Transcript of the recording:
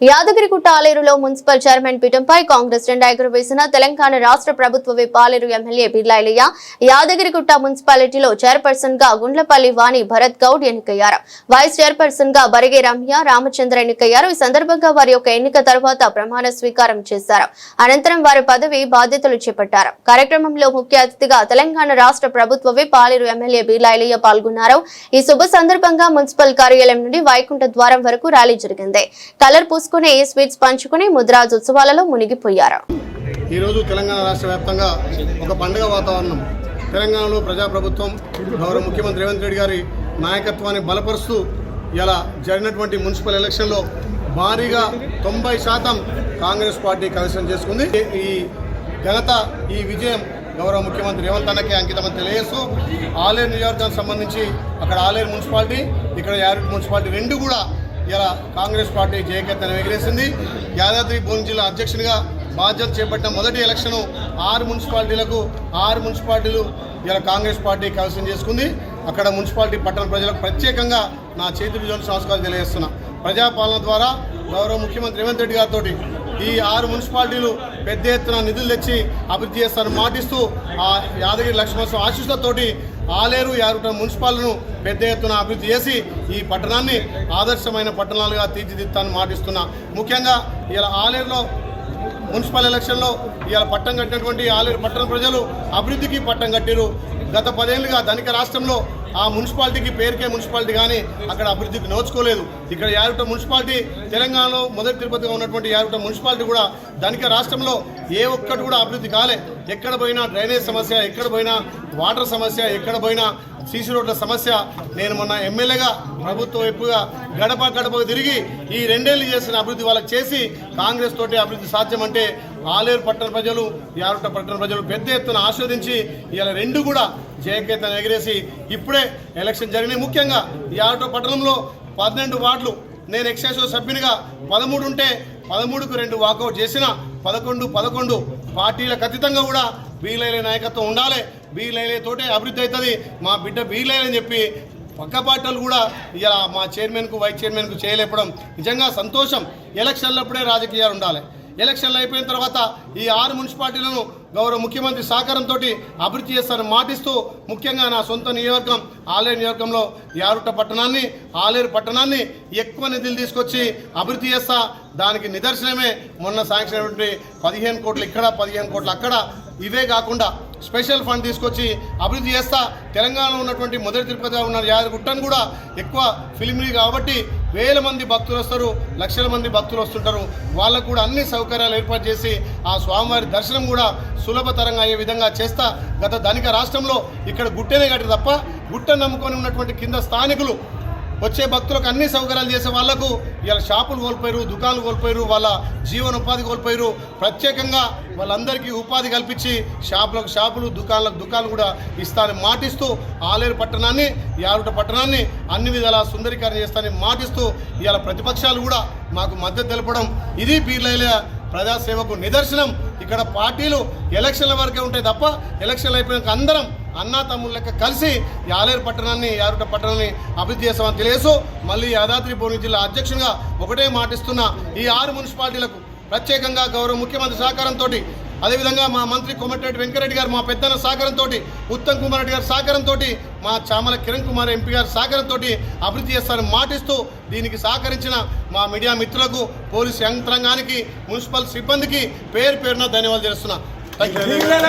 యాదగిరిగుట్ట ఆలేరులో municipal chairman పీఠంపై కాంగ్రెస్ జెండా ఎగురవేసిన తెలంగాణ రాష్ట్ర ప్రభుత్వ విప్ ఎమ్మెల్యే బిర్లాయిలయ్య యాదగిరిగుట్ట మున్సిపాలిటీలో చైర్పర్సన్గా గుండ్లపల్లి వాణి భరత్ గౌడ్ ఎన్నికయ్యారు. వైస్ చైర్పర్సన్గా బరిగే రమ్య రామచంద్ర ఎన్నికయ్యారు. ఈ సందర్భంగా వారి యొక్క ఎన్నిక తర్వాత ప్రమాణ స్వీకారం చేశారు. అనంతరం వారి పదవి బాధ్యతలు చేపట్టారు. కార్యక్రమంలో ముఖ్య అతిథిగా తెలంగాణ రాష్ట్ర ప్రభుత్వ విప్ ఎమ్మెల్యే బిర్లాయిలయ్య పాల్గొన్నారు. ఈ శుభ సందర్భంగా మున్సిపల్ కార్యాలయం నుండి వైకుంఠ ద్వారం వరకు ర్యాలీ జరిగింది. కలర్ పూసుకుని స్వీట్స్ పంచుకుని ముద్రాజ్ ఉత్సవాలలో మునిగిపోయారు. ఈరోజు తెలంగాణ రాష్ట్ర వ్యాప్తంగా ఒక పండుగ వాతావరణం. తెలంగాణలో ప్రజాప్రభుత్వం గౌరవ ముఖ్యమంత్రి రేవంత్ రెడ్డి గారి నాయకత్వాన్ని బలపరుస్తూ ఇలా జరిగినటువంటి మున్సిపల్ ఎలక్షన్లో భారీగా తొంభై శాతం కాంగ్రెస్ పార్టీ కైవసం చేసుకుంది. ఈ ఘనత ఈ విజయం గౌరవ ముఖ్యమంత్రి రేవంత్ అన్నకే అంకితమని తెలియజేస్తూ ఆలేరు నియోజకవర్గానికి సంబంధించి అక్కడ ఆలేరు మున్సిపాలిటీ ఇక్కడ యారెడ్ మున్సిపాలిటీ రెండు కూడా ఇలా కాంగ్రెస్ పార్టీ జయకేతను ఎగిరేసింది. యాదాద్రి భువన్ జిల్లా అధ్యక్షునిగా బాధ్యత చేపట్టిన మొదటి ఎలక్షన్ ఆరు మున్సిపాలిటీలకు ఆరు మున్సిపాలిటీలు ఇలా కాంగ్రెస్ పార్టీ కైవసం చేసుకుంది. అక్కడ మున్సిపాలిటీ పట్టణ ప్రజలకు ప్రత్యేకంగా నా చేతులు జోన్ సంస్కారం తెలియజేస్తున్నా. ప్రజాపాలన ద్వారా గౌరవ ముఖ్యమంత్రి రేవంత్ రెడ్డి గారితో ఈ ఆరు మున్సిపాలిటీలు పెద్ద ఎత్తున నిధులు తెచ్చి అభివృద్ధి చేస్తారని మాటిస్తూ ఆ యాదగిరి లక్ష్మణ ఆశీస్సులతోటి ఆలేరు యారుట మున్సిపాలను పెద్ద ఎత్తున అభివృద్ధి చేసి ఈ పట్టణాన్ని ఆదర్శమైన పట్టణాలుగా తీర్చిదిద్దాలని మాటిస్తున్నా. ముఖ్యంగా ఇలా ఆలేరులో మున్సిపల్ ఎలక్షన్లో ఇవాళ పట్టం కట్టినటువంటి ఆలేరు పట్టణ ప్రజలు అభివృద్ధికి పట్టం కట్టారు గత పదేళ్ళుగా ధనిక రాష్ట్రంలో ఆ మున్సిపాలిటీకి పేరుకే మున్సిపాలిటీ కానీ అక్కడ అభివృద్ధికి నోచుకోలేదు. ఇక్కడ యారుట మున్సిపాలిటీ తెలంగాణలో మొదటి తిరుపతిగా ఉన్నటువంటి యారుట మున్సిపాలిటీ కూడా ధనిక రాష్ట్రంలో ఏ ఒక్కటి కూడా అభివృద్ధి కాలే. ఎక్కడ పోయినా డ్రైనేజ్ సమస్య ఎక్కడ పోయినా వాటర్ సమస్య ఎక్కడ పోయినా సీసీ రోడ్ల సమస్య. నేను మొన్న ఎమ్మెల్యేగా ప్రభుత్వ వైపుగా గడప గడపకు తిరిగి ఈ రెండేళ్ళు చేసిన అభివృద్ధి వాళ్ళకి చేసి కాంగ్రెస్ తోటి అభివృద్ధి సాధ్యమంటే ఆలేరు పట్టణ ప్రజలు యారుట పట్టణ ప్రజలు పెద్ద ఎత్తున ఆస్వాదించి ఇలా రెండు కూడా జయకేతను ఎగిరేసి ఇప్పుడే ఎలక్షన్ జరిగినాయి. ముఖ్యంగా ఈ పట్టణంలో పన్నెండు వార్డులు. నేను ఎక్సైజ్ సభ్యునిగా పదమూడు ఉంటే పదమూడుకు రెండు వాకౌట్ చేసిన పదకొండు పదకొండు పార్టీలకు అతీతంగా కూడా బీలైలే నాయకత్వం ఉండాలి. బీలైలే తోటే అభివృద్ధి అవుతుంది. మా బిడ్డ బీలైలే అని చెప్పి పక్క పార్టీలు కూడా ఇలా మా చైర్మన్కు వైస్ చైర్మన్కు చేయలేపడం నిజంగా సంతోషం. ఎలక్షన్లప్పుడే రాజకీయాలు ఉండాలి. ఎలక్షన్లు అయిపోయిన తర్వాత ఈ ఆరు మున్సిపాలిటీలను గౌరవ ముఖ్యమంత్రి సహకారంతో అభివృద్ధి చేస్తారని మాటిస్తూ ముఖ్యంగా నా సొంత నియోజకం ఆలేరు నియోజకంలో యారుట పట్టణాన్ని ఆలేరు పట్టణాన్ని ఎక్కువ నిధులు తీసుకొచ్చి అభివృద్ధి చేస్తా. దానికి నిదర్శనమే మొన్న శాంక్షన్ అయినటువంటి పదిహేను కోట్లు ఇక్కడ పదిహేను కోట్లు అక్కడ. ఇవే కాకుండా స్పెషల్ ఫండ్ తీసుకొచ్చి అభివృద్ధి చేస్తా. తెలంగాణలో ఉన్నటువంటి మొదటి తిరుపతిలో ఉన్న యాదగుట్టను కూడా ఎక్కువ ఫిలిమిలీ కాబట్టి వేల మంది భక్తులు వస్తారు లక్షల మంది భక్తులు వస్తుంటారు. వాళ్ళకు కూడా అన్ని సౌకర్యాలు ఏర్పాటు చేసి ఆ స్వామివారి దర్శనం కూడా సులభతరంగా అయ్యే విధంగా చేస్తా. గత ధనిక రాష్ట్రంలో ఇక్కడ గుట్టెనే కట్టి తప్ప గుట్ట నమ్ముకొని ఉన్నటువంటి కింద స్థానికులు వచ్చే భక్తులకు అన్ని సౌకర్యాలు చేసే వాళ్ళకు ఇలా షాపులు కోల్పోయారు దుకాణాలు కోల్పోయారు వాళ్ళ జీవనోపాధి కోల్పోయారు ప్రత్యేకంగా వాళ్ళందరికీ ఉపాధి కల్పించి షాపులకు షాపులు దుకాణాలకు దుకాణాలు కూడా ఇస్తానని మాటిస్తూ ఆలేరు పట్టణాన్ని యారుట పట్టణాన్ని అన్ని విధాలా సుందరీకరణ చేస్తానని మాటిస్తూ ఇవాళ ప్రతిపక్షాలు కూడా మాకు మద్దతు తెలపడం ఇది బీర్లైల ప్రజాసేవకు నిదర్శనం. ఇక్కడ పార్టీలు ఎలక్షన్ల వరకే ఉంటాయి తప్ప ఎలక్షన్లు అయిపోయాక అందరం అన్నా తమ్ముళ్ళ లెక్క కలిసి యాలేరు పట్టణాన్ని యారుట పట్టణాన్ని అభివృద్ధి చేస్తామని తెలియసు మళ్ళీ యాదాద్రి భువనగిరి జిల్లా అధ్యక్షునిగా ఒకటే మాటిస్తున్న ఈ ఆరు మున్సిపాలిటీలకు ప్రత్యేకంగా గౌరవ ముఖ్యమంత్రి సహకారంతో అదేవిధంగా మా మంత్రి కోమటిరెడ్డి వెంకరెడ్డి గారు మా పెద్దన సహకారంతో ఉత్తమ్ కుమార్ రెడ్డి గారి సహకారంతో మా చామల కిరణ్ కుమార్ ఎంపీ గారి సహకారంతో అభివృద్ధి చేస్తారని మాటిస్తూ దీనికి సహకరించిన మా మీడియా మిత్రులకు పోలీసు యంత్రాంగానికి మున్సిపల్ సిబ్బందికి పేరు పేరున ధన్యవాదాలు చేస్తున్నా